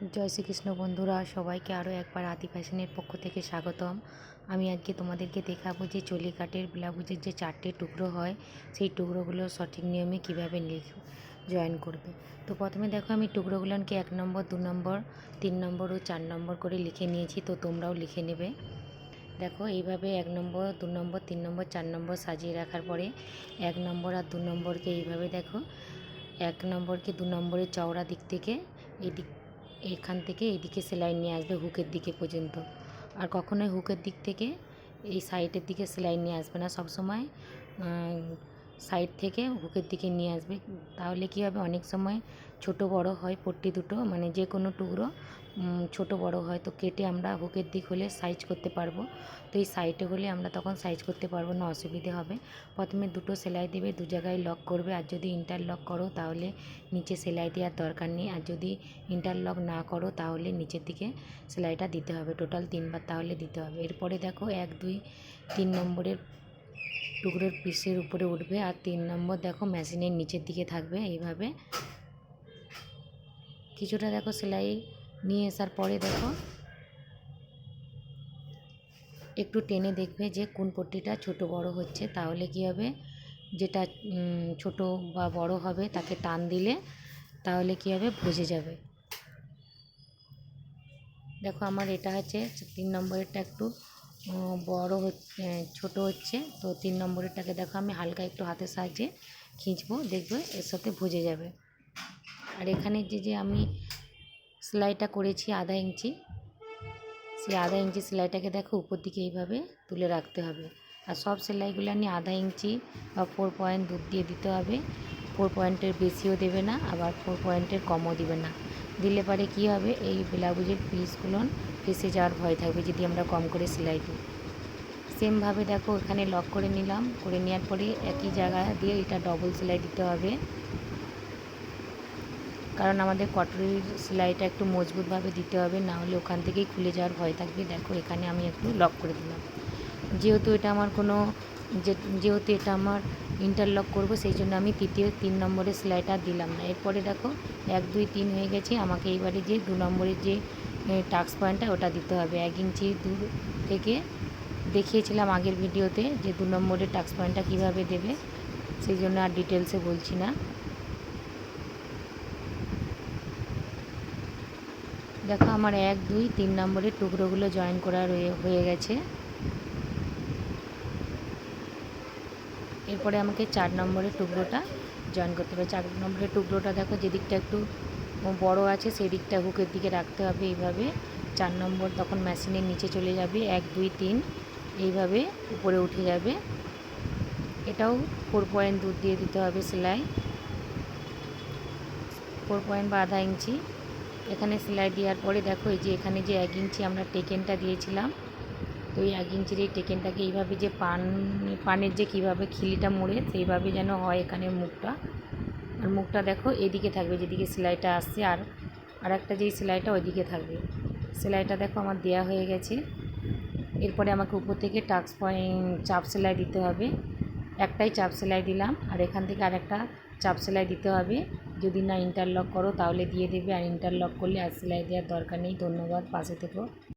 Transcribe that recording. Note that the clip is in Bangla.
জয় শ্রীকৃষ্ণ বন্ধুরা, সবাইকে আরও একবার আদি ফ্যাশনের পক্ষ থেকে স্বাগতম। আমি আজকে তোমাদেরকে দেখাবো যে চলি কাঠের ব্লাউজের যে চারটে টুকরো হয়, সেই টুকরোগুলো সঠিক নিয়মে কীভাবে লিখ, জয়েন করবে। তো প্রথমে দেখো, আমি টুকরোগুলোকে এক নম্বর, দু নম্বর, তিন নম্বর ও চার নম্বর করে লিখে নিয়েছি, তো তোমরাও লিখে নেবে। দেখো, এইভাবে এক নম্বর, দু নম্বর, তিন নম্বর, চার নম্বর সাজিয়ে রাখার পরে এক নম্বর আর দু নম্বরকে এইভাবে দেখো, এক নম্বরকে দু নম্বরের চওড়া দিক থেকে এদিক এখান থেকে এদিকে সেলাই নিয়ে আসবে হুকের দিকে পর্যন্ত। আর কখনোই হুকের দিক থেকে এই সাইডের দিকে সেলাই নিয়ে আসবে না। সবসময় সাইড থেকে হুকের দিকে নিয়ে আসবে। তাহলে কী হবে? অনেক সময় ছোট বড় হয় পট্টি দুটো মানে যে কোনো টুকরো ছোট বড় হয়। তো কেটে আমরা হুকের দিক হলে সাইজ করতে পারব। তো এই সাইডে হলে আমরা তখন সাইজ করতে পারব, না অসুবিধে হবে। প্রথমে দুটো সেলাই দেবে, দু জায়গায় লক করবে। আর যদি ইন্টারলক করো, তাহলে নিচে সেলাই দেওয়ার দরকার নেই। আর যদি ইন্টারলক না করো, তাহলে নিচের দিকে সেলাইটা দিতে হবে। টোটাল তিনবার তাহলে দিতে হবে। এরপরে দেখো, এক, দুই, তিন নম্বরের টুকরোর পিসের উপরে উঠবে আর তিন নম্বর দেখো মেশিনের নিচের দিকে থাকবে এইভাবে। কিছুটা দেখো সেলাই নিয়ে আসার পরে দেখো একটু টেনে দেখবে যে কোন পট্টিটা ছোট বড় হচ্ছে। তাহলে কি হবে? যেটা ছোট বা বড় হবে তাকে টান দিলে তাহলে কি হবে? বুঝে যাবে। দেখো আমার এটা হচ্ছে তিন নম্বরেরটা একটু বড় হচ্ছে, ছোট হচ্ছে, তো তিন নম্বরেরটাকে দেখো আমি হালকা একটু হাতের সাহায্যে খিঁচবো, দেখবে এর সাথে ভুজে যাবে। আর এখানে যে যে আমি সেলাইটা করেছি আধা ইঞ্চি, সেই আধা ইঞ্চি সেলাইটাকে দেখো উপর দিকে এইভাবে তুলে রাখতে হবে। আর সব সেলাইগুলো নিয়ে আধা ইঞ্চি বা ফোর পয়েন্ট দুধ দিয়ে দিতে হবে, ফোর পয়েন্টের বেশিও দেবে না, আবার ফোর পয়েন্টের কমও দেবে না। দিলে পরে কী হবে? এই ব্লাউজের পিসগুলো ফেসে যাওয়ার ভয় থাকবে যদি আমরা কম করে সেলাই দিই সেমভাবে দেখো এখানে লক করে নিলাম। করে নেওয়ার পরে একই জায়গা দিয়ে এটা ডবল সেলাই দিতে হবে। কারণ আমাদের কটরির সেলাইটা একটু মজবুতভাবে দিতে হবে, না হলে ওখান থেকেই খুলে যাওয়ার ভয় থাকবে। দেখো এখানে আমি একটু লক করে দিলাম। যেহেতু এটা আমার কোনো যেহেতু এটা আমার ইন্টারলক করব, সেই জন্য আমি তৃতীয় তিন নম্বরের সেলাইটা দিলাম না। এরপরে দেখো, এক, দুই, তিন হয়ে গেছে, আমাকে এইবারে যে দু নম্বরের যে টাক্স পয়েন্টটা ওটা দিতে হবে। এক ইঞ্চি দূর থেকে দেখিয়েছিলাম আগের ভিডিওতে যে দু নম্বরের টাক্স পয়েন্টটা কীভাবে দেবে, সেই জন্য আর ডিটেলসে বলছি না। দেখো, আমার এক, দুই, তিন নম্বরের টুকরোগুলো জয়েন করা হয়ে গেছে। এরপরে আমাকে চার নম্বরের টুকরোটা জয়েন করতে হবে। চার নম্বরের টুকরোটা দেখো যেদিকটা একটু বড় আছে, সেই দিকটা হুকের দিকে রাখতে হবে এইভাবে। চার নম্বর তখন মেশিনের নিচে চলে যাবে, এক, দুই, তিন, এইভাবে উপরে উঠে যাবে। এটাও ফোর পয়েন্ট দুধ দিয়ে দিতে হবে সেলাই। ফোর পয়েন্ট বা আধা ইঞ্চি। এখানে সেলাই দেওয়ার পরে দেখো, এই যে এখানে যে এক ইঞ্চি আমরা টেকেনটা দিয়েছিলাম এই এক ইঞ্চির এই টেকেনটাকে এইভাবে যে পান, পানের যে কীভাবে খিলিটা মুড়ে সেইভাবে যেন হয় এখানে মুখটা। আর মুখটা দেখো এদিকে থাকবে, যেদিকে সেলাইটা আসছে আর আর একটা যেই সেলাইটা ওইদিকে থাকবে। সেলাইটা দেখো আমার দেয়া হয়ে গেছে। এরপরে আমাকে উপর থেকে টাক্স পয়েন্ট চাপ সেলাই দিতে হবে। একটাই চাপ সেলাই দিলাম আর এখান থেকে আরেকটা চাপ সেলাই দিতে হবে। যদি না ইন্টারলক করো তাহলে দিয়ে দেবে আর ইন্টারলক করলে আর সেলাই দেওয়ার দরকার নেই। ধন্যবাদ, পাশে থেকেও